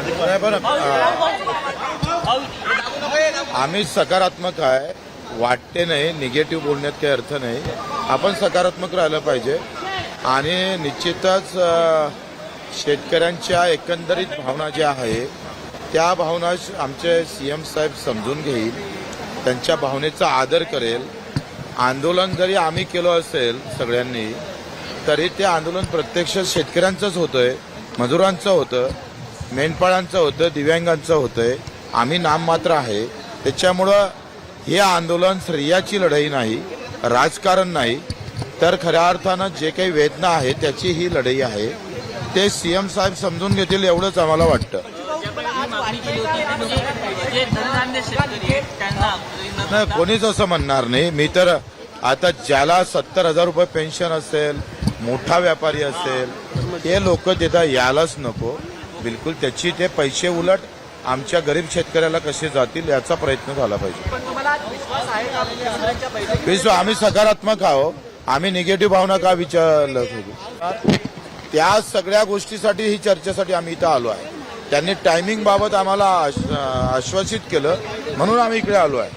नाही पण आम्ही सकारात्मक आहे. वाटते नाही निगेटिव्ह बोलण्यात काही अर्थ नाही. आपण सकारात्मक राहिलं पाहिजे. आणि निश्चितच शेतकऱ्यांच्या एकंदरीत भावना ज्या आहे त्या भावना आमचे सी एम साहेब समजून घेईल त्यांच्या भावनेचा आदर करेल. आंदोलन जरी आम्ही केलं असेल सगळ्यांनी तरी ते आंदोलन प्रत्यक्ष शेतकऱ्यांचंच होतंय मजुरांचं होतं. मेंढपाळांचं होतं दिव्यांगांचं होतंय. आम्ही नाममात्र आहे. त्याच्यामुळं हे आंदोलन स्त्रियाची लढाई नाही राजकारण नाही. तर खऱ्या अर्थानं जे काही वेदना आहे त्याची ही लढाई आहे. ते सीएम साहेब समजून घेतील एवढंच आम्हाला वाटतं. नाही कोणीच असं म्हणणार नाही. मी तर आता ज्याला सत्तर हजार रुपये पेन्शन असेल मोठा व्यापारी असेल ते लोक तिथं यायलाच नको. बिलकुल त्याची ते पैसे उलट आमच्या गरीब शेतकऱ्याला कसे जातील याचा प्रयत्न झाला पाहिजे. विश्व आम्ही सकारात्मक आहो. आम्ही निगेटिव्ह भावना का विचारलं त्या सगळ्या गोष्टीसाठी ही चर्चेसाठी आम्ही इथं आलो आहे. त्यांनी टायमिंग बाबत आम्हाला आश- आश्वासित केलं म्हणून आम्ही इकडे आलो आहे.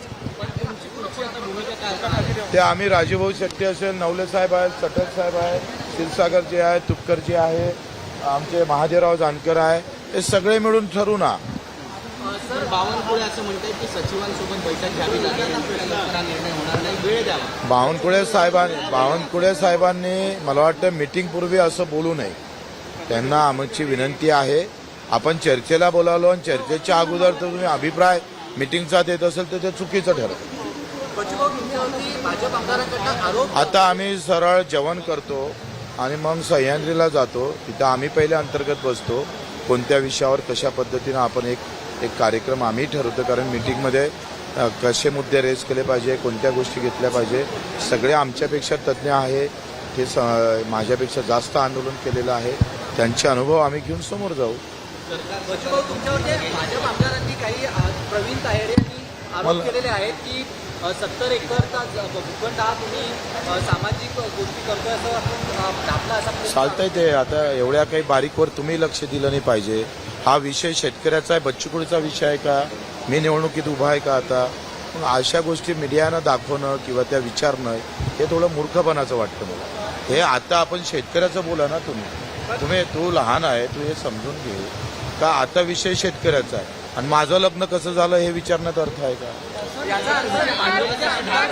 ते आम्ही राजूभाऊ शेट्टी असेल नवले साहेब आहेत चटक साहेब आहे क्षीरसागर जे आहे तुपकर जे आहे आमचे महादेवराव जानकर आहे. हे सगळे मिळून ठरू ना. सर बावनकुळे असं म्हणतात की सचिवांसोबत बैठक घ्यावी लागेल लवकर निर्णय होणार नाही वेळ द्यावा. बावनकुळे साहेबांनी बावनकुळे साहेबांनी मला वाटतं मीटिंग पूर्वी असं बोलू नये. त्यांना आमची विनंती आहे. आपण चर्चेला बोलावलो आणि चर्चेच्या अगोदर तर तुम्ही अभिप्राय मिटिंगचा देत असेल तर ते चुकीचं ठरतं आता आम्ही सरळ जेवण करतो. आणि मग सह्याद्रीला जातो. तिथं आम्ही पहिले अंतर्गत बसतो. कोणत्या विषयावर कशा पद्धतीनं आपण एक एक कार्यक्रम आम्ही ठरवतो. कारण मिटिंगमध्ये कसे मुद्दे रेस केले पाहिजे कोणत्या गोष्टी घेतल्या पाहिजे सगळे आमच्यापेक्षा तज्ज्ञ आहे. ते स माझ्यापेक्षा जास्त आंदोलन केलेलं आहे. त्यांचे अनुभव आम्ही घेऊन समोर जाऊ. प्रवीण केलेले आहेत की सत्तर एकरचा भूखंड हा तुम्ही सामाजिक गोष्टी करतोय असं असा चालतंय ते. आता एवढ्या काही बारीकवर तुम्ही लक्ष दिलं नाही पाहिजे. हा विषय शेतकऱ्याचा आहे बच्चूकुडीचा विषय आहे का? मी निवडणुकीत उभा आहे का आता? मग अशा गोष्टी मीडियानं दाखवणं किंवा त्या विचारणं हे थोडं मूर्खपणाचं वाटतं मला. हे आता आपण शेतकऱ्याचं बोला ना तुम्ही. तुम्ही तू लहान आहे तू हे समजून घे. का आता विषय शेतकऱ्याचा आहे? आणि माझं लग्न कसं झालं हे विचारण्यात अर्थ आहे का? धार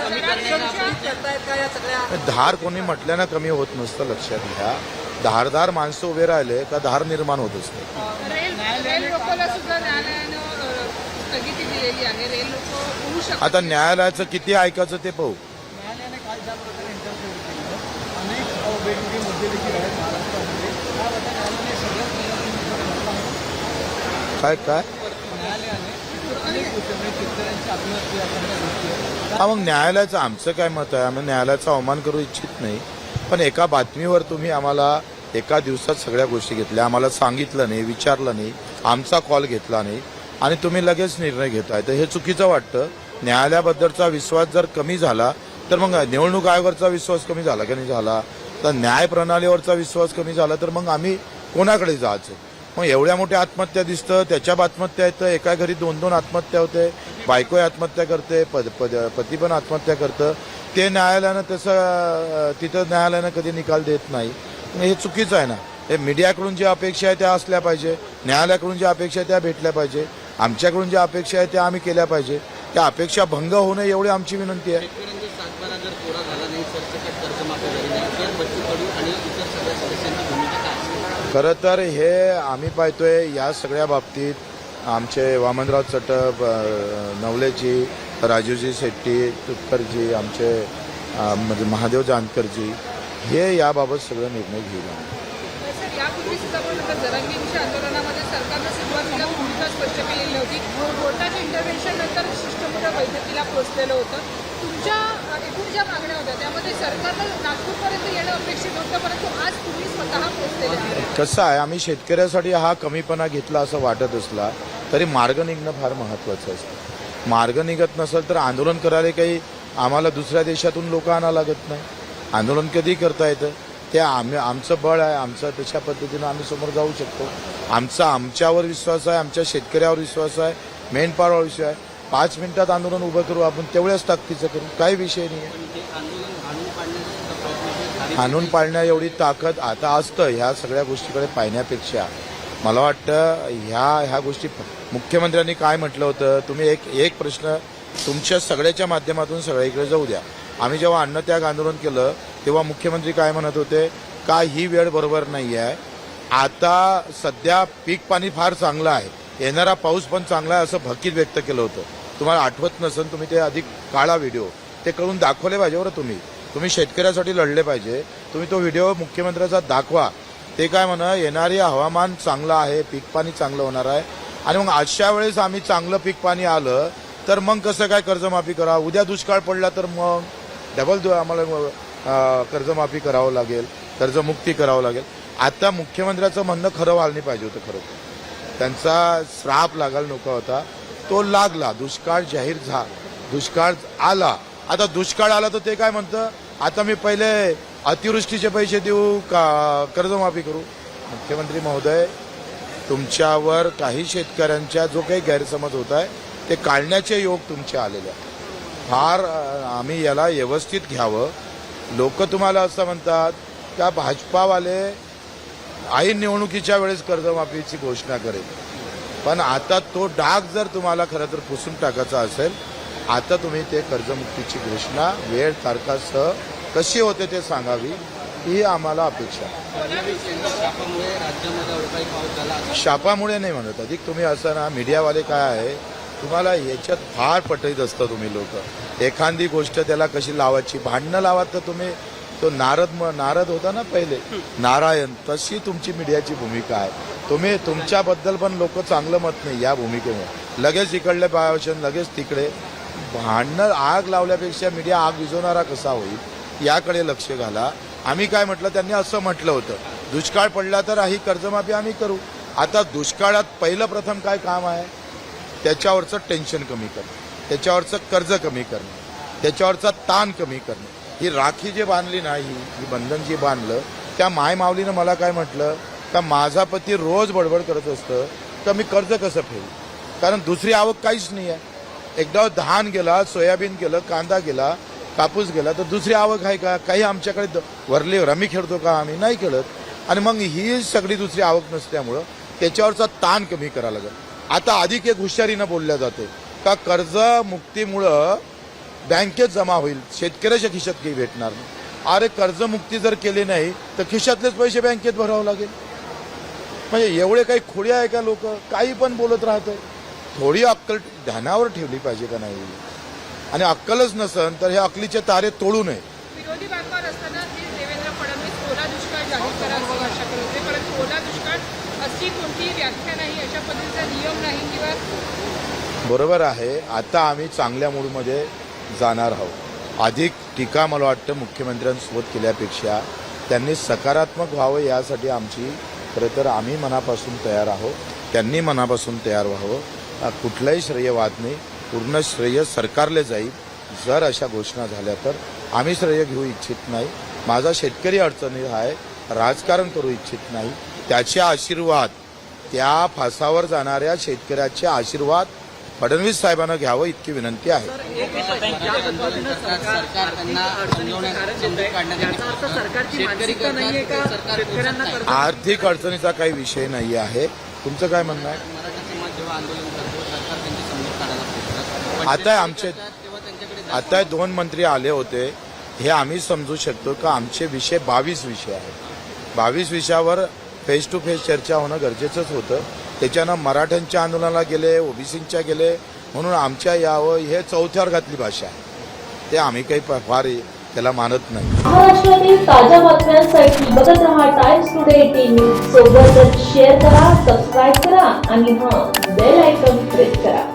कमी करण्याचा प्रयत्न करतायत का या सगळ्या? धार कोणी म्हटल्यानं कमी होत नसतं लक्षात घ्या. धारदार माणसं उभे राहिले का धार निर्माण होत असते. रेल रेल लोकला सुद्धा न्यायालयानं अ, स्थगिती दिलेली आहे. रेल लोक होऊ शकतात. आता न्यायालयाचं किती ऐकायचं ते पाहू. काय काय? हा मग न्यायालयाचं आमचं काय मत आहे? आम्ही न्यायालयाचा अवमान करू इच्छित नाही. पण एका बातमीवर तुम्ही आम्हाला एका दिवसात सगळ्या गोष्टी घेतल्या. आम्हाला सांगितलं नाही विचारलं नाही आमचा कॉल घेतला नाही. आणि तुम्ही लगेच निर्णय घेताय. तर हे चुकीचं वाटतं. न्यायालयाबद्दलचा विश्वास जर कमी झाला तर मग निवडणूक आयोगावरचा विश्वास कमी झाला की नाही झाला? तर न्याय प्रणालीवरचा विश्वास कमी झाला तर मग आम्ही कोणाकडे जायचं? मग एवढ्या मोठ्या आत्महत्या दिसतं त्याच्या आत्महत्या येतं एका घरी दोन दोन आत्महत्या होते बायको आत्महत्या करते पद पद पती पण आत्महत्या करतं. ते न्यायालयानं तसं तिथं न्यायालयानं कधी निकाल देत नाही. हे चुकीचं आहे ना. हे मीडियाकडून ज्या अपेक्षा आहे त्या असल्या पाहिजे न्यायालयाकडून ज्या अपेक्षा आहे त्या भेटल्या पाहिजे आमच्याकडून ज्या अपेक्षा आहे त्या आम्ही केल्या पाहिजे. त्या अपेक्षा भंग होऊ नये एवढी आमची विनंती आहे. झाला नाही आणि इतर सगळ्या सदस्यांची भूमिका खरं तर हे आम्ही पाहतोय या सगळ्या बाबतीत आमचे वामनराव चटप नवलेजी राजूजी शेट्टी तुपकरजी आमचे म्हणजे महादेव जानकरजी हे याबाबत सगळं निर्णय घेईल इंटरव्हेन्शन नंतर शिष्टमंडळ बैठकीला पोहोचलेलं होतं. तुमच्या ज्या मागण्या होत्या त्यामध्ये सरकारला नागपूरपर्यंत येणं अपेक्षित होतं परंतु आज तुम्ही स्वतः कसं आहे आम्ही शेतकऱ्यासाठी हा कमीपणा घेतला असं वाटत असला तरी मार्ग निघणं फार महत्त्वाचं असतं. मार्ग निघत नसेल तर आंदोलन करायला काही आम्हाला दुसऱ्या देशातून लोक आणा लागत नाही. आंदोलन कधी करता येतं? ते आम्ही आमचं बळ आहे आमचं तशा पद्धतीनं आम्ही समोर जाऊ शकतो. आमचा आमच्यावर विश्वास आहे आमच्या शेतकऱ्यावर विश्वास आहे मेंढपाळावर विश्वास आहे. पाच मिनिटात आंदोलन उभं करू आपण तेवढ्याच ताकदीचं करू. काही विषय नाही आहे हाणून आणून पाळण्या एवढी ताकद आता असतं ह्या सगळ्या गोष्टीकडे पाहण्यापेक्षा. मला वाटतं ह्या ह्या गोष्टी मुख्यमंत्र्यांनी काय म्हटलं होतं तुम्ही एक एक प्रश्न तुमच्या सगळ्याच्या माध्यमातून सगळीकडे जाऊ द्या. आम्ही जेव्हा अन्नत्याग आंदोलन केलं तेव्हा मुख्यमंत्री काय म्हणत होते? का ही वेळ बरोबर नाही आहे आता सध्या पीक पाणी फार चांगलं आहे. येणारा पाऊस पण चांगला आहे असं भकीत व्यक्त केलं होतं. तुम्हाला आठवत नसेल तुम्ही ते अधिक काळा व्हिडिओ ते करून दाखवले पाहिजे बरं तुम्ही. तुम्ही शेतकऱ्यासाठी लढले पाहिजे. तुम्ही तो व्हिडिओ मुख्यमंत्र्याचा दाखवा. ते काय म्हणा येणारे हवामान चांगलं आहे पीक पाणी चांगलं होणार आहे. आणि मग अशा वेळेस आम्ही चांगलं पीक पाणी आलं तर मग कसं काय कर्जमाफी करा उद्या दुष्काळ पडला तर मग? डबल दु- आम्हाला कर्जमाफी करावं लागेल कर्जमुक्ती करावं लागेल. आता मुख्यमंत्र्याचं म्हणणं खरं व्हायला नाही पाहिजे होतं खरं त्यांचा श्राप लागायला नको होता. तो लागला दुष्काळ जाहीर झा दुष्काळ आला. आता दुष्काळ आला तर ते काय म्हणतं? आता मी पहिले अतिवृष्टीचे पैसे देऊ का? कर्जमाफी करू? मुख्यमंत्री महोदय तुमच्यावर काही शेतकऱ्यांच्या जो काही गैरसमज होत आहे ते काढण्याचे योग तुमचे आलेले आहे फार आम्ही याला व्यवस्थित घ्यावं. लोक तुम्हाला असं म्हणतात त्या भाजपावाले ऐन निवडणुकीच्या वेळेस कर्जमाफीची घोषणा करेल. पण आता तो डाग जर तुम्हाला खरं तर पुसून टाकायचा असेल आता तुम्ही ते कर्जमुक्तीची घोषणा वेळ तारखासह कशी होते ते सांगावी ही आम्हाला अपेक्षा शापामुळे नाही म्हणत. अधिक तुम्ही असं ना मीडियावाले काय आहे तुम्हाला याच्यात फार पटईत असतं तुम्ही लोक. एखादी गोष्ट त्याला कशी लावायची भांडणं लावात तर तुम्ही तो नारद नारद होता ना पहिले. नारायण तशी तुमची मीडियाची भूमिका आहे. तुम्ही तुमच्याबद्दल पण लोक चांगलं मत नाही या भूमिकेमुळे. लगेच इकडले पायावशन लगेच तिकडे. भांडणं आग लावल्यापेक्षा मीडिया आग विझवणारा कसा होईल याकडे लक्ष घाला. आम्ही काय म्हटलं त्यांनी असं म्हटलं होतं. दुष्काळ पडला तर ही कर्जमाफी आम्ही करू. आता दुष्काळात पहिलं प्रथम काय काम आहे? त्याच्यावरचं टेन्शन कमी करणं. त्याच्यावरचं कर्ज कमी करणं. त्याच्यावरचा ताण कमी करणं. ही राखी जे बांधली नाही ही बंधन जे बांधलं त्या मायमावलीनं मला काय म्हटलं? का माझा पती रोज बडबड करत असतं तर मी कर्ज कसं फेडू? कारण दुसरी आवक काहीच नाही आहे एकदा धान गेला सोयाबीन गेलं कांदा गेला कापूस गेला तर दुसरी आवक आहे का? काही आमच्याकडे द- वरले रमी खेळतो का आम्ही? नाही खेळत. आणि मग ही सगळी दुसरी आवक नसल्यामुळं त्याच्यावरचा ताण कमी करावा लागेल. आता अधिक एक हुशारीनं बोलल्या जाते का कर्जमुक्तीमुळं बँकेत जमा होईल. शेतकऱ्याच्या खिशात काही भेटणार नाही. अरे कर्जमुक्ती जर केली नाही तर खिशातलेच पैसे बँकेत भरावं लागेल. म्हणजे एवढे काही खोडी आहे का लोक? काही पण बोलत राहतं. थोडी अक्कल ध्यानावर ठेवली पाहिजे का नाही? आणि अक्कलच नसन तर हे अकलीचे तारे तोडू नये. विरोधी बाकावर असताना ते देवेंद्र फडणवीस ओला दुष्काळ जाहीर करा अशी भाषा करत होते. परंतु ओला दुष्काळ अशी कोणतीही व्याख्या नाही अशा पद्धतीचा नियम नाही किंवा बरोबर आहे. आता आम्ही चांगल्या मूडमध्ये जाणार आहोत. अधिक टीका मला वाटतं मुख्यमंत्र्यांसोबत केल्यापेक्षा त्यांनी सकारात्मक व्हावं यासाठी आमची खरं तर आम्ही मनापासून तयार आहोत त्यांनी मनापासून तयार व्हावं. कुठलंही कुठलाही श्रेयवाद नाही पूर्ण श्रेय सरकारले जाईल. जर अशा घोषणा झाल्या तर आम्ही श्रेय घेऊ इच्छित नाही. माझा शेतकरी अडचणी आहे राजकारण करू इच्छित नाही. त्याचे आशीर्वाद त्या फासावर जाणाऱ्या शेतकऱ्याचे आशीर्वाद फडणवीस साहेबांना घ्यावं इतकी विनंती आहे. आर्थिक अडचणीचा काही विषय नाही आहे. तुमचं काय म्हणणं आहे? आता आमचे आता दोन मंत्री आले होते. हे आम्ही समजू शकतो का? आमचे विषय बावीस विषय आहेत. बावीस विषयावर फेस टू फेस चर्चा होणं गरजेचंच होतं. त्याच्यानं मराठ्यांच्या आंदोलनाला गेले ओबीसींच्या गेले. म्हणून आमच्या यावं हे चौथ्या वर्गातली भाषा आहे. ते आम्ही काही फार त्याला मानत नाही. महाराष्ट्रातील ताज्या बातम्यांसाठी बघत राहा टाइम्स टुडे एटीन न्यूज सोबतच शेअर करा सबस्क्राईब करा आणि हा बेल आयकॉन प्रेस करा.